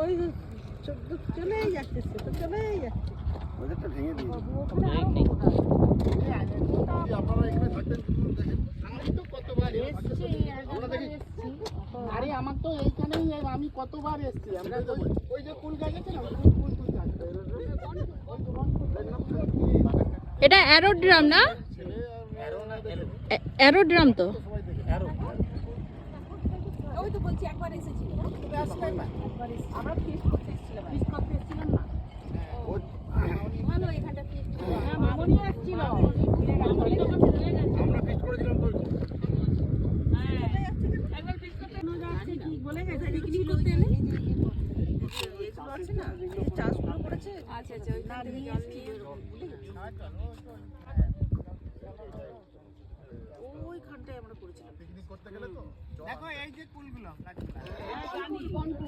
ওই চোদ্দ চলেই যাচ্ছে তো চলেই যাচ্ছে। ভেঙে আপনারা এখানে থাকতেন আমি তো কতবার এসছি, আমরা দেখি। আরে আমার তো এইখানেই আমি কতবার এসছি? আমরা ওই যে কুল গাছ আছে না এটা না? অ্যারোড্রাম তো। ওই তো বলছি একবার না আমরা ফিস এসেছিলাম করতে এসছিলাম না ফিস আমরা ফিক্স করেছিলাম তো বলে গেছে পিকনিক করতে এলে করেছে আচ্ছা আচ্ছা ওইখানটায় আমরা করেছিলাম করতে গেলে দেখো, এই যে কুলগুলো। respond to